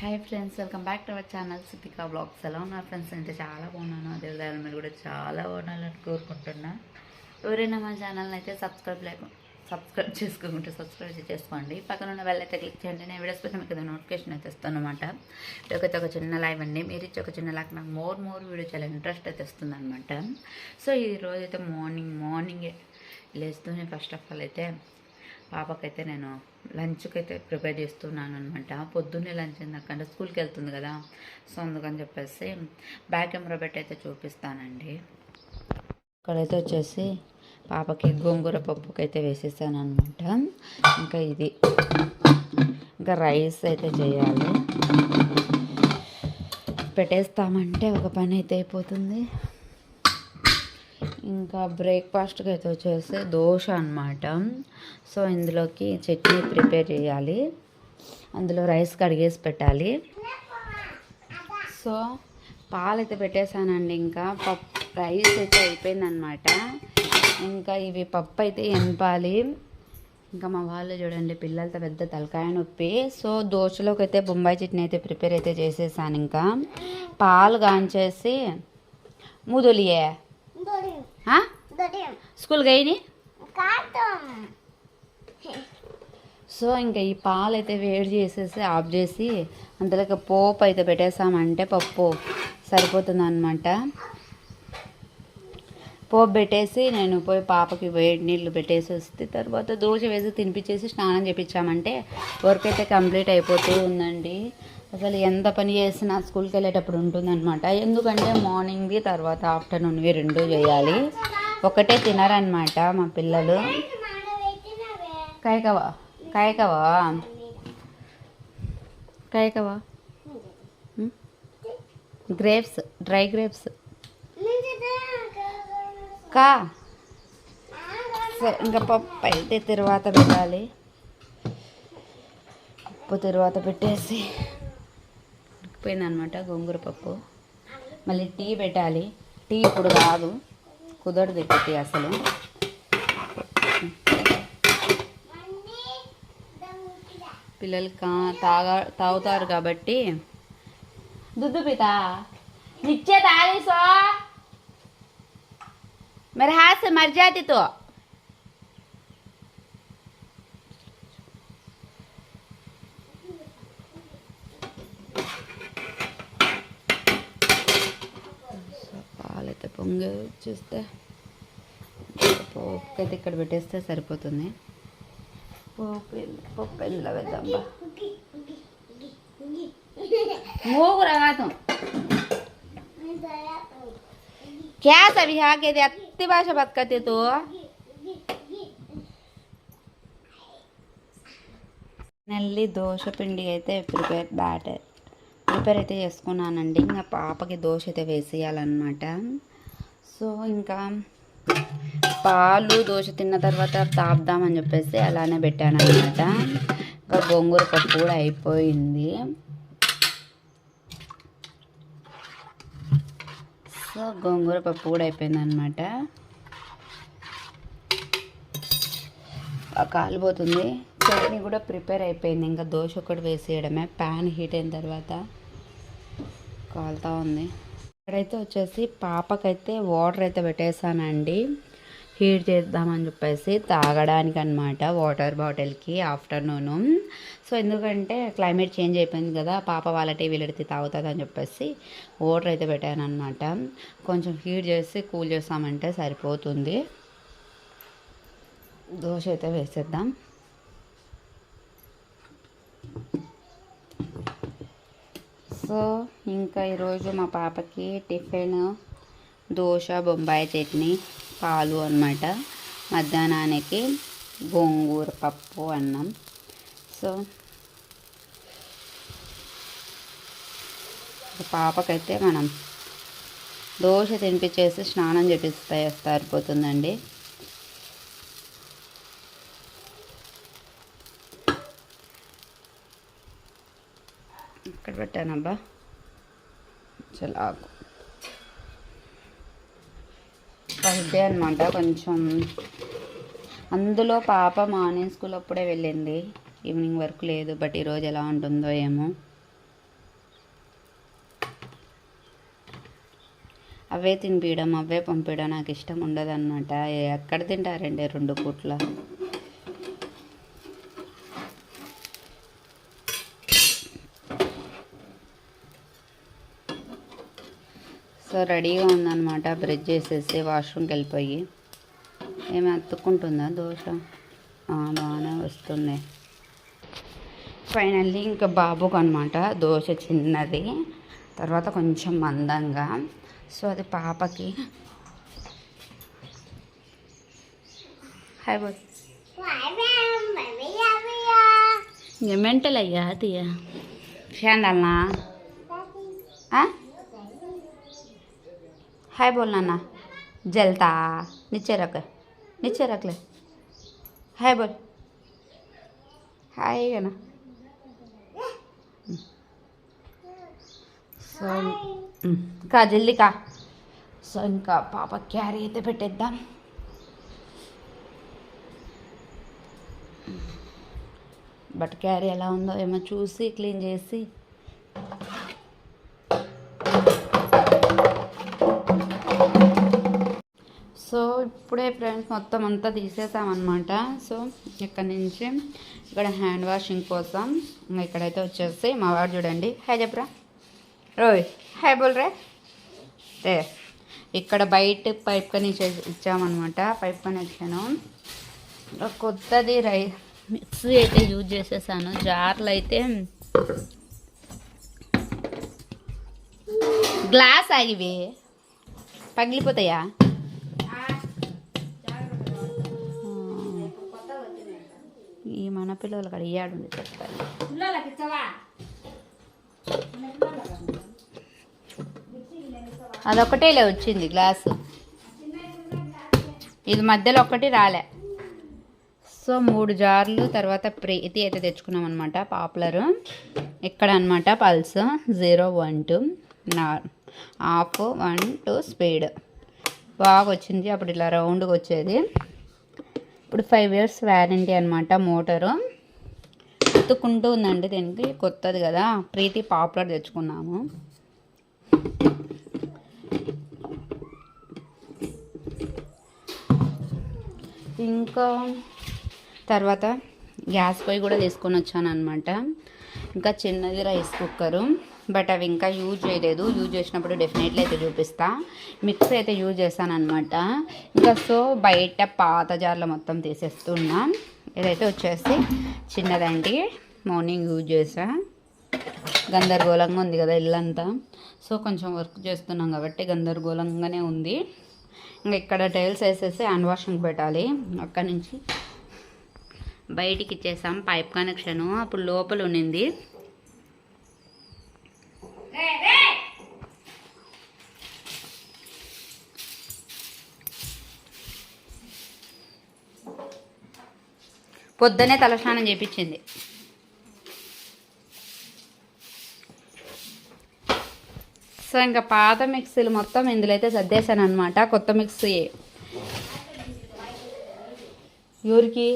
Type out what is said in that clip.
Hi friends welcome back to our channel Siddhika vlogs ఎలా ఉన్నారు friends అయితే చాలా బాగున్నాను. అదే విధంగా మీరు కూడా చాలా బాగున్నాలని కోరుకుంటున్నా. ఎవరైనా మా ఛానల్ని అయితే సబ్స్క్రైబ్ లేక సబ్స్క్రైబ్ చేసుకోకుంటే సబ్స్క్రైబ్ చేసుకోండి పక్కన ఉన్న బెల్ అయితే క్లిక్ చేయండి. నేను వీడియోస్ పెట్టి మీకు నోటిఫికేషన్ అయితే ఇస్తాను అనమాట ఇదొకైతే ఒక చిన్న లైవ్ అండి. మీరు ఇచ్చే ఒక చిన్న లైక్ నాకు మోర్ మోర్ వీడియో చాలా ఇంట్రెస్ట్ అయితే వస్తుంది అనమాట సో ఈ రోజు అయితే మార్నింగ్ మార్నింగే లేస్తూనే ఫస్ట్ ఆఫ్ ఆల్ అయితే పాపకైతే నేను లంచ్కి అయితే ప్రిపేర్ చేస్తున్నాను అనమాట పొద్దున్నే లంచ్ ఎందుకంటే స్కూల్కి వెళ్తుంది కదా. సో అందుకని చెప్పేసి బ్యాక్ కెమెరా పెట్టి అయితే చూపిస్తానండి. ఇక్కడైతే వచ్చేసి పాపకి గోంగూర పప్పుకి అయితే వేసేసాను అనమాట ఇంకా ఇది. ఇంకా రైస్ అయితే చేయాలి. పెట్టేస్తామంటే ఒక పని అయితే అయిపోతుంది. ఇంకా బ్రేక్ఫాస్ట్కి అయితే వచ్చేసి దోశ అనమాట సో ఇందులోకి చట్నీ ప్రిపేర్ చేయాలి. అందులో రైస్ కడిగేసి పెట్టాలి. సో పాలు అయితే పెట్టేశానండి ఇంకా. పప్పు రైస్ అయితే అయిపోయిందనమాట ఇంకా ఇవి పప్పు అయితే ఎనపాలి ఇంకా మా వాళ్ళు చూడండి పిల్లలతో పెద్ద తలకాయ నొప్పి. సో దోశలోకి అయితే బొంబాయి చట్నీ అయితే ప్రిపేర్ అయితే చేసేసాను ఇంకా. పాలు కాంచేసి ముదులియే. స్కూల్ గైని సో ఇంకా ఈ పాలు అయితే వేడి చేసేసి ఆఫ్ చేసి అందులోకి పోపు అయితే పెట్టేసామంటే పప్పు సరిపోతుంది అనమాట పోపు పెట్టేసి నేను పోయి పాపకి వేడి నీళ్ళు పెట్టేసి వస్తే తర్వాత దోశ వేసి తినిపించేసి స్నానం చేపించామంటే వర్క్ అయితే కంప్లీట్ అయిపోతూ ఉందండి. అసలు ఎంత పని చేసినా స్కూల్కి వెళ్ళేటప్పుడు ఉంటుందన్నమాట. ఎందుకంటే మార్నింగ్ది తర్వాత ఆఫ్టర్నూన్వి రెండు చేయాలి. ఒకటే తినరనమాట మా పిల్లలు. కాయకవా? కాయకవా? కాయకవా? Grapes dry grapes. కా? సరే ఇంకా పప్పు అయితే తర్వాత పెట్టాలి. పప్పు తర్వాత పెట్టేసి ఉడికిపోయిందనమాట గోంగూర పప్పు. మళ్ళీ టీ పెట్టాలి. టీ ఇప్పుడు కాదు కుదరదు ఎక్కువ అసలు. పిల్లలు కా తాగా తాగుతారు కాబట్టి. దుద్దు పిత. నిచ్చే తాగేసో. మరి హాస్య మర్జాతితో. से मर जाती तो పాలైతే పొంగి వచ్చేస్తే పోపుకైతే ఇక్కడ పెట్టేస్తే సరిపోతుంది పోపు పప్పు ఇందులో వేద్దాం బా మూగు రగాతం क्या सभी हाँ के अति भाषा बात करते तो నల్లి దోశ పిండి అయితే ప్రిపేర్ బ్యాటర్ ప్రిపేర్ అయితే చేసుకున్నానండి ఇంకా పాపకి దోశ అయితే వేసేయాలన్నమాట సో ఇంకా పాలు దోశ తిన్న తర్వాత తాపుదామని చెప్పేసి అలానే పెట్టాను అనమాట ఇంకా గోంగూర పప్పు కూడా అయిపోయింది. సో గోంగూర పప్పు కూడా అయిపోయింది అనమాట కాలిపోతుంది చట్నీ కూడా ప్రిపేర్ అయిపోయింది. ఇంకా దోశ ఒకటి వేసేయడమే. ప్యాన్ హీట్ అయిన తర్వాత కాలుతూ ఉంది. ఇక్కడైతే వచ్చేసి పాపకైతే వాటర్ అయితే పెట్టేశానండి. హీట్ చేద్దామని చెప్పేసి తాగడానికి అనమాట వాటర్ బాటిల్కి ఆఫ్టర్నూను. సో ఎందుకంటే క్లైమేట్ చేంజ్ అయిపోయింది కదా పాప వాళ్ళ వీళ్ళటి తాగుతుంది అని చెప్పేసి వాటర్ అయితే పెట్టాను అనమాట కొంచెం హీట్ చేసి కూల్ చేస్తామంటే సరిపోతుంది. దోశ అయితే వేసేద్దాం. సో ఇంకా ఈరోజు మా పాపకి టిఫిన్ దోశ బొంబాయి చట్నీ పాలు అనమాట మధ్యాహ్నానికి గోంగూర పప్పు అన్నం. సో పాపకైతే మనం దోశ తినిపించేసి స్నానం చేపిస్తే సరిపోతుందండి. పెట్టానబ్బా. చాలా ఆకు ఫస్ట్ అనమాట కొంచెం. అందులో పాప మార్నింగ్ స్కూల్ అప్పుడే వెళ్ళింది. ఈవినింగ్ వరకు లేదు బట్ ఈరోజు ఎలా ఉంటుందో ఏమో. అవే తినిపియడం అవే పంపించడం నాకు ఇష్టం ఉండదన్నమాట. ఎక్కడ తింటారండి రెండు పూట్ల? సో రెడీగా ఉందనమాట బ్రష్ చేసేసి వాష్రూమ్కి వెళ్ళిపోయి ఏమి అతుక్కుంటుందా దోశ? బాగానే వస్తుంది. ఫైనల్లీ ఇంకా బాబుకు అనమాట దోశ చిన్నది. తర్వాత కొంచెం మందంగా. సో అది పాపకి. హై బాయ్ మెంటల్ అయ్యా ఫ్యాన్ షాండల్నా हाय बोलना ना जलता नीचे रख नीचे रख ले हाय बोल हाय है ना సో కా జల్దీ కా సో ఇంకా పాప క్యారీ అయితే పెట్టేద్దాం బట్ క్యారీ ఎలా ఉందో ఏమో చూసి క్లీన్ చేసి సో ఇప్పుడే ఫ్రెండ్స్ మొత్తం అంతా తీసేసామన్నమాట. సో ఇక్కడ నుంచి ఇక్కడ హ్యాండ్ వాషింగ్ కోసం ఇంకా ఇక్కడైతే వచ్చేసి మా వాడు చూడండి. హాయ్ చెప్పరా రోయ్. హాయ్ బోల్ రే. రే. ఇక్కడ బయట పైప్ కనెక్షన్ ఇచ్చామన్నమాట. పైప్ కనెక్షను కొత్తది రై మిక్సీ అయితే యూజ్ చేసేసాను. జార్లు అయితే గ్లాస్ ఆగివి. పగిలిపోతాయా? మన పిల్లలు అక్కడ ఇయ్యాడు చెప్తారు అదొకటేలే వచ్చింది గ్లాసు. ఇది మధ్యలో ఒక్కటి రాలే. సో మూడు జార్లు తర్వాత ప్రీతి అయితే తెచ్చుకున్నాం అనమాట పాపులర్. ఇక్కడ అనమాట pulse. Zero one two half one two speed. బాగా వచ్చింది. అప్పుడు ఇలా రౌండ్గా వచ్చేది. ఇప్పుడు ఫైవ్ ఇయర్స్ వ్యారంటీ అనమాట మోటరు ఎత్తుకుంటూ ఉందండి దీనికి. కొత్తది కదా. ప్రీతి పాపులర్ తెచ్చుకున్నాము. ఇంకా తర్వాత గ్యాస్ పొయ్యి కూడా తీసుకొని వచ్చాను అనమాట ఇంకా చిన్నది రైస్ కుక్కరు బట్ అవి ఇంకా యూజ్ చేయలేదు. యూజ్ చేసినప్పుడు డెఫినెట్లీ అయితే చూపిస్తా. మిక్సీ అయితే యూజ్ చేశాను ఇంకా సో బయట పాత జార్లు మొత్తం తీసేస్తున్నా. ఇదైతే వచ్చేసి చిన్నదండి. మార్నింగ్ యూజ్ చేసా. గందరగోళంగా ఉంది కదా ఇల్లంతా. సో కొంచెం వర్క్ చేస్తున్నాం కాబట్టి గందరగోళంగానే ఉంది. ఇంకా ఇక్కడ టైల్స్ వేసేసి హ్యాండ్ వాషింగ్ పెట్టాలి. అక్కడి నుంచి బయటికి ఇచ్చేసాం. పైప్ కనెక్షను అప్పుడు లోపల ఉండింది పొద్దునే తలస్నానం చేపించింది. సో ఇంకా పాత మిక్సీలు మొత్తం ఇందులో అయితే సర్దేశాను అనమాట కొత్త మిక్సీ. ఎవరికి?